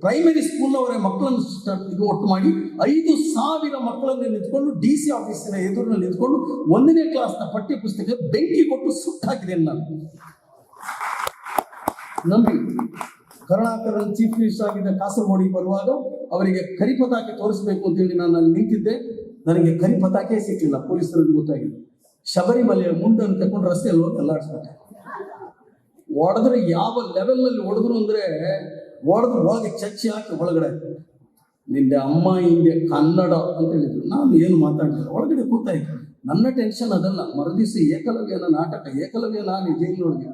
ಪ್ರೈಮರಿ ಸ್ಕೂಲ್ನವರೇ ಮಕ್ಕಳನ್ನು ಇದು ಒಟ್ಟು ಮಾಡಿ ಐದು ಸಾವಿರ ಮಕ್ಕಳನ್ನು ನಿಂತ್ಕೊಂಡು ಡಿ ಸಿ ಆಫೀಸಿನ ಎದುರಿನಲ್ಲಿ ನಿಂತ್ಕೊಂಡು ಒಂದನೇ ಕ್ಲಾಸ್ನ ಪಠ್ಯ ಪುಸ್ತಕ ಬೆಂಕಿ ಕೊಟ್ಟು ಸುಟ್ಟಾಕಿದೆ ನಾನು. ನಂಬಿ. ಕರುಣಾಕರನ್ ಚೀಫ್ ಮಿನಿಸ್ಟರ್ ಆಗಿದ್ದ ಕಾಸರಗೋಡಿಗೆ ಬರುವಾಗ ಅವರಿಗೆ ಕರಿ ಪತಾಕೆ ತೋರಿಸ್ಬೇಕು ಅಂತೇಳಿ ನಾನು ಅಲ್ಲಿ ನಿಂತಿದ್ದೆ. ನನಗೆ ಕರಿ ಪತಾಕೆ ಸಿಕ್ಕಿಲ್ಲ, ಪೊಲೀಸರಿಗೆ ಗೊತ್ತಾಗಿದೆ. ಶಬರಿಮಲೆಯ ಮುಂಡನ್ನು ತಗೊಂಡು ರಸ್ತೆಯಲ್ಲಿ ಹೋಗಿ ಎಲ್ಲಾಡ್ಸ್ಬಿಟ್ಟೆ ಹೊಡೆದ್ರೆ ಯಾವ ಲೆವೆಲ್ನಲ್ಲಿ ಹೊಡೆದ್ರು ಅಂದ್ರೆ ಹೊಡೆದು ಒಳಗೆ ಚಚ್ಚಿ ಹಾಕಿ ಒಳಗಡೆ. ನಿಂದೆ ಅಮ್ಮ, ಹಿಂದೆ ಕನ್ನಡ ಅಂತ ಹೇಳಿದ್ರು. ನಾನು ಏನು ಮಾತಾಡ್ತೀನಿ ಒಳಗಡೆ ಕೂತಾಯ್ತು. ನನ್ನ ಟೆನ್ಷನ್ ಅದಲ್ಲ. ಮರುದಿವಸ ಏಕಲವ್ಯನ ನಾಟಕ ಏಕಲವ್ಯ ನಾನು ಜೈಲಿನೊಳಗೆ.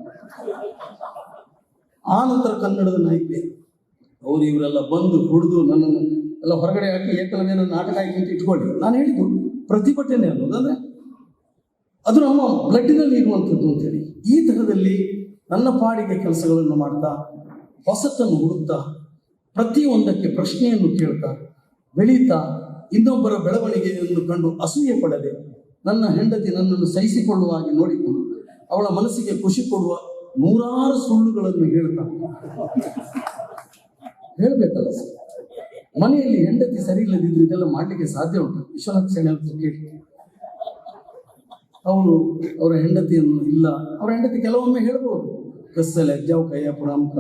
ಆ ನಂತರ ಕನ್ನಡದ ನಾಯಕಿ. ಅವರು ಇವರೆಲ್ಲ ಬಂದು ಕುಡಿದು ನನ್ನನ್ನು ಎಲ್ಲ ಹೊರಗಡೆ ಹಾಕಿ ಏಕಲವ್ಯನ ನಾಟಕ ಹಾಕಿ ಅಂತ ಇಟ್ಕೊಳ್ಳಿ ನಾನು ಹೇಳಿದ್ದು ಪ್ರತಿಭಟನೆ ಅನ್ನೋದಂದ್ರೆ ಅದು ನಮ್ಮ ಬ್ಲಡ್ಡಿನಲ್ಲಿ ಇರುವಂಥದ್ದು ಅಂತೇಳಿ ಈ ತರದಲ್ಲಿ ನನ್ನ ಪಾಡಿಗೆ ಕೆಲಸಗಳನ್ನು ಮಾಡ್ತಾ, ಹೊಸತನ್ನು ಹುಡುಕ್ತಾ, ಪ್ರತಿಯೊಂದಕ್ಕೆ ಪ್ರಶ್ನೆಯನ್ನು ಕೇಳ್ತಾ, ಬೆಳೀತಾ, ಇನ್ನೊಬ್ಬರ ಬೆಳವಣಿಗೆಯನ್ನು ಕಂಡು ಅಸೂಯೆ ಪಡದೆ ನನ್ನ ಹೆಂಡತಿ ನನ್ನನ್ನು ಸಹಿಸಿಕೊಳ್ಳುವ ಹಾಗೆ ನೋಡಿಕೊಂಡು ಅವಳ ಮನಸ್ಸಿಗೆ ಖುಷಿ ಕೊಡುವ ನೂರಾರು ಸುಳ್ಳುಗಳನ್ನು ಹೇಳ್ತಾ ಹೇಳ್ಬೇಕಲ್ಲ ಸರ್? ಮನೆಯಲ್ಲಿ ಹೆಂಡತಿ ಸರಿ ಇಲ್ಲದಿದ್ರೆ ಇದೆಲ್ಲ ಮಾಡ್ಲಿಕ್ಕೆ ಸಾಧ್ಯ ಉಂಟು? ವಿಶ್ವನಾಥ್ ಸೇನೆ ಅಂತ ಕೇಳಿ. ಅವರು ಅವರ ಹೆಂಡತಿಯನ್ನು ಇಲ್ಲ. ಅವರ ಹೆಂಡತಿ ಕೆಲವೊಮ್ಮೆ ಹೇಳ್ಬೋದು. ಕಸ್ಸಲ್ಲ ಅಜ್ಜಾವ್ ಕೈಯ ಪುರಾಂಕ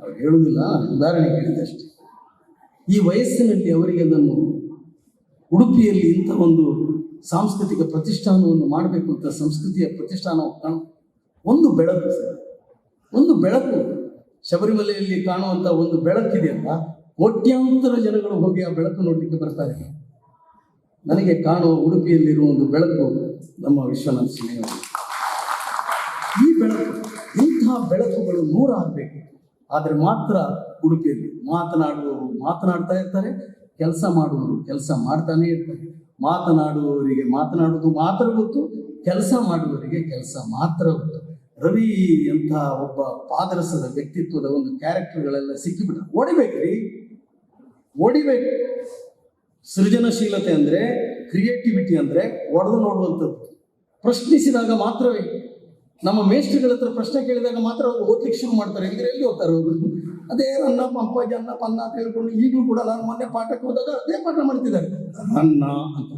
ಅವ್ರು ಹೇಳುವುದಿಲ್ಲ. ಉದಾಹರಣೆ ಹೇಳಿದೆ ಅಷ್ಟೇ. ಈ ವಯಸ್ಸಿನಲ್ಲಿ ಅವರಿಗೆ ಅದನ್ನು ಉಡುಪಿಯಲ್ಲಿ ಇಂಥ ಒಂದು ಸಾಂಸ್ಕೃತಿಕ ಪ್ರತಿಷ್ಠಾನವನ್ನು ಮಾಡಬೇಕು ಅಂತ ಸಂಸ್ಕೃತಿಯ ಪ್ರತಿಷ್ಠಾನ ಕಾಣು ಒಂದು ಬೆಳಕು ಸರ್. ಒಂದು ಬೆಳಕು ಶಬರಿಮಲೆಯಲ್ಲಿ ಕಾಣುವಂಥ ಒಂದು ಬೆಳಕಿದೆಯಲ್ಲ ಕೋಟ್ಯಾಂತರ ಜನಗಳು ಹೋಗಿ ಆ ಬೆಳಕು ನೋಡಲಿಕ್ಕೆ ಬರ್ತಾರೆ. ನನಗೆ ಕಾಣುವ ಉಡುಪಿಯಲ್ಲಿರುವ ಒಂದು ಬೆಳಕು ನಮ್ಮ ವಿಶ್ವನಾಥ ಸಿಂಹ ಈ ಬೆಳಕು ಇಂತಹ ಬೆಳಕುಗಳು ನೂರ ಆಗಬೇಕು ಆದರೆ ಮಾತ್ರ ಉಡುಪಿಯಲ್ಲಿ ಮಾತನಾಡುವವರು ಮಾತನಾಡ್ತಾ ಇರ್ತಾರೆ, ಕೆಲಸ ಮಾಡುವವರು ಕೆಲಸ ಮಾಡ್ತಾನೆ ಇರ್ತಾರೆ. ಮಾತನಾಡುವವರಿಗೆ ಮಾತನಾಡುವುದು ಮಾತ್ರ ಗೊತ್ತು, ಕೆಲಸ ಮಾಡುವವರಿಗೆ ಕೆಲಸ ಮಾತ್ರ ಗೊತ್ತು. ರವಿ ಅಂತ ಒಬ್ಬ ಪಾದರಸದ ವ್ಯಕ್ತಿತ್ವದ ಒಂದು ಕ್ಯಾರೆಕ್ಟರ್ಗಳೆಲ್ಲ ಸಿಕ್ಕಿಬಿಟ್ಟ. ಓಡಿಬೇಕ್ರಿ ಓಡಿಬೇಕು. ಸೃಜನಶೀಲತೆ ಅಂದ್ರೆ ಕ್ರಿಯೇಟಿವಿಟಿ ಅಂದ್ರೆ ಒಡೆದು ನೋಡುವಂಥದ್ದು. ಪ್ರಶ್ನಿಸಿದಾಗ ಮಾತ್ರವೇ. ನಮ್ಮ ಮೇಷ್ಟ್ರಿಗಳ ಹತ್ರ ಪ್ರಶ್ನೆ ಕೇಳಿದಾಗ ಮಾತ್ರ ಅವರು ಓದ್ಲಿಕ್ಕೆ ಶುರು ಮಾಡ್ತಾರೆ. ಇದ್ರೆ ಎಲ್ಲಿ ಓದ್ತಾರೆ ಅವರು? ಅದೇ ಅನ್ನ ಪಂಪ ಅನ್ನ ಪನ್ನ ಅಂತ ಹೇಳ್ಕೊಂಡು ಈಗಲೂ ಕೂಡ ನಾನು ಮೊನ್ನೆ ಪಾಠಕ್ಕೆ ಹೋದಾಗ ಅದೇ ಪಾಠ ಮಾಡ್ತಿದ್ದಾರೆ ಅನ್ನ ಅಂತ.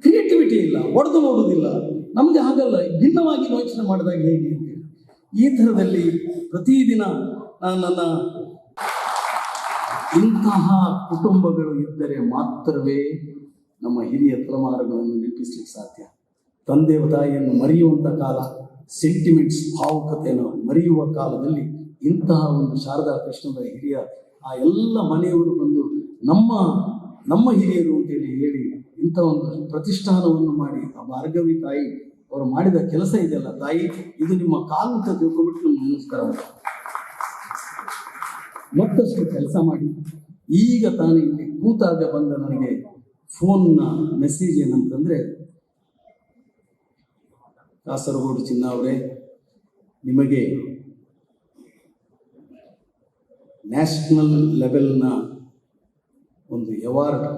ಕ್ರಿಯೇಟಿವಿಟಿ ಇಲ್ಲ, ಒಡೆದು ನೋಡುವುದಿಲ್ಲ. ನಮಗೆ ಹಾಗಲ್ಲ, ಭಿನ್ನವಾಗಿ ಯೋಚನೆ ಮಾಡಿದಾಗ ಹೇಗೆ? ಈ ಥರದಲ್ಲಿ ಪ್ರತಿದಿನ ನಾನು ನನ್ನ ಇಂತಹ ಕುಟುಂಬಗಳು ಇದ್ದರೆ ಮಾತ್ರವೇ ನಮ್ಮ ಹಿರಿಯ ತಲೆಮಾರುಗಳನ್ನು ನೆನಪಿಸ್ಲಿಕ್ಕೆ ಸಾಧ್ಯ. ತಂದೆ ತಾಯಿಯನ್ನು ಮರೆಯುವಂಥ ಕಾಲ ಸೆಂಟಿಮೆಂಟ್ಸ್ ಭಾವುಕತೆಯನ್ನು ಮರೆಯುವ ಕಾಲದಲ್ಲಿ ಇಂತಹ ಒಂದು ಶಾರದಾ ಕೃಷ್ಣದ ಹಿರಿಯ, ಆ ಎಲ್ಲ ಮನೆಯವರು ಬಂದು ನಮ್ಮ ನಮ್ಮ ಹಿರಿಯರು ಅಂತೇಳಿ ಹೇಳಿ ಇಂಥ ಒಂದು ಪ್ರತಿಷ್ಠಾನವನ್ನು ಮಾಡಿ, ಆ ಭಾರ್ಗವಿ ತಾಯಿ ಅವರು ಮಾಡಿದ ಕೆಲಸ ಇದೆಯಲ್ಲ ತಾಯಿ, ಇದು ನಿಮ್ಮ ಕಾಲು ಅಂತ ತಿಳ್ಕೊಬಿಟ್ಟು ನಮ್ಗೆ ನಮಸ್ಕಾರ ಮತ್ತಷ್ಟು ಕೆಲಸ ಮಾಡಿ. ಈಗ ತಾನು ಇಲ್ಲಿ ಕೂತಾಗ ಬಂದ ನನಗೆ ಫೋನ್ನ ಮೆಸೇಜ್ ಏನಂತಂದ್ರೆ, ಕಾಸರಗೋಡು ಚಿನ್ನ ಅವರೇ, ನಿಮಗೆ ನ್ಯಾಷನಲ್ ಲೆವೆಲ್ನ ಒಂದು ಅವಾರ್ಡ್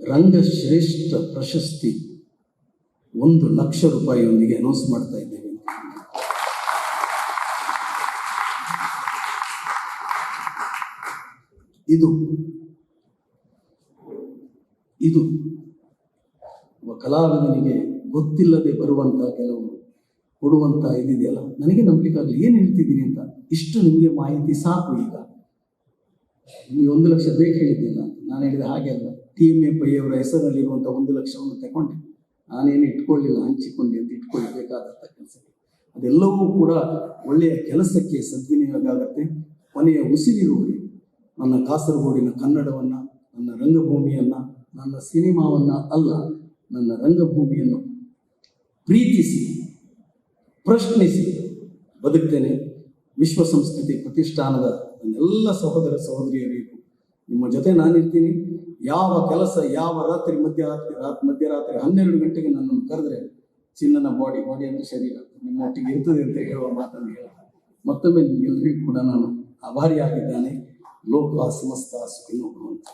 ರಂಗಶ್ರೇಷ್ಠ ಪ್ರಶಸ್ತಿ ಒಂದು ಲಕ್ಷ ರೂಪಾಯಿಯೊಂದಿಗೆ ಅನೌನ್ಸ್ ಮಾಡ್ತಾ ಇದ್ದೇವೆ ಇದು ಇದು ಒಬ್ಬ ಕಲಾವಿದನಿಗೆ ಗೊತ್ತಿಲ್ಲದೆ ಬರುವಂತಹ ಕೆಲವು ಕೊಡುವಂತ ಇದಿದೆಯಲ್ಲ, ನನಗೆ ನಂಬಲಿಕ್ಕಾಗಲಿ ಏನು ಹೇಳ್ತಿದ್ದೀನಿ ಅಂತ ಇಷ್ಟು ನಿಮಗೆ ಮಾಹಿತಿ ಸಾಕು ಈಗ. ನಿಮಗೆ ಒಂದು ಲಕ್ಷ ಬೇಕು ಹೇಳಿದ್ದಿಲ್ಲ ನಾನು ಹೇಳಿದ ಹಾಗೆ ಅಲ್ಲ ಟಿ ಎಂ ಎ ಅವರ ಒಂದು ಲಕ್ಷವನ್ನು ತಗೊಂಡೆ. ನಾನೇನು ಇಟ್ಕೊಳ್ಳಿಲ್ಲ, ಹಂಚಿಕೊಂಡೆ ಅಂತ ಇಟ್ಕೊಳ್ಬೇಕಾದಂಥ ಕೆಲಸಕ್ಕೆ. ಅದೆಲ್ಲವೂ ಕೂಡ ಒಳ್ಳೆಯ ಕೆಲಸಕ್ಕೆ ಸದ್ವಿನಿಯೋಗ ಆಗುತ್ತೆ ಕೊನೆಯ ಉಸಿರಿರುವವರೆಗೆ ನನ್ನ ಕಾಸರಗೋಡಿನ ಕನ್ನಡವನ್ನು, ನನ್ನ ರಂಗಭೂಮಿಯನ್ನು, ನನ್ನ ಸಿನಿಮಾವನ್ನು ಅಲ್ಲ, ನನ್ನ ರಂಗಭೂಮಿಯನ್ನು ಪ್ರೀತಿಸಿ, ಪ್ರಶ್ನಿಸಿ, ಬದುಕ್ತೇನೆ. ವಿಶ್ವ ಸಂಸ್ಕೃತಿ ಪ್ರತಿಷ್ಠಾನದ ನನ್ನೆಲ್ಲ ಸಹೋದರ ಸಹೋದರಿಯರಿಗೂ ನಿಮ್ಮ ಜೊತೆ ನಾನಿರ್ತೀನಿ. ಯಾವ ಕೆಲಸ ಯಾವ ರಾತ್ರಿ ಮಧ್ಯರಾತ್ರಿ ರಾತ್ ಮಧ್ಯರಾತ್ರಿ ಹನ್ನೆರಡು ಗಂಟೆಗೆ ನನ್ನನ್ನು ಕರೆದ್ರೆ ಚಿನ್ನನ ಬಾಡಿ ಬಾಡಿ ಅಂದ್ರೆ ಶರೀರ. ನಿಮ್ಮ ಒಟ್ಟಿಗೆ ಇರ್ತದೆ ಅಂತ ಹೇಳುವ ಮಾತನ್ನು ಹೇಳ. ಮತ್ತೊಮ್ಮೆ ನಿಮ್ಗೆಲ್ಲರಿಗೂ ಕೂಡ ನಾನು ಆಭಾರಿಯಾಗಿದ್ದಾನೆ. ಲೋಕ ಸಮಸ್ತ ಸುಖಿ ಭವಂತು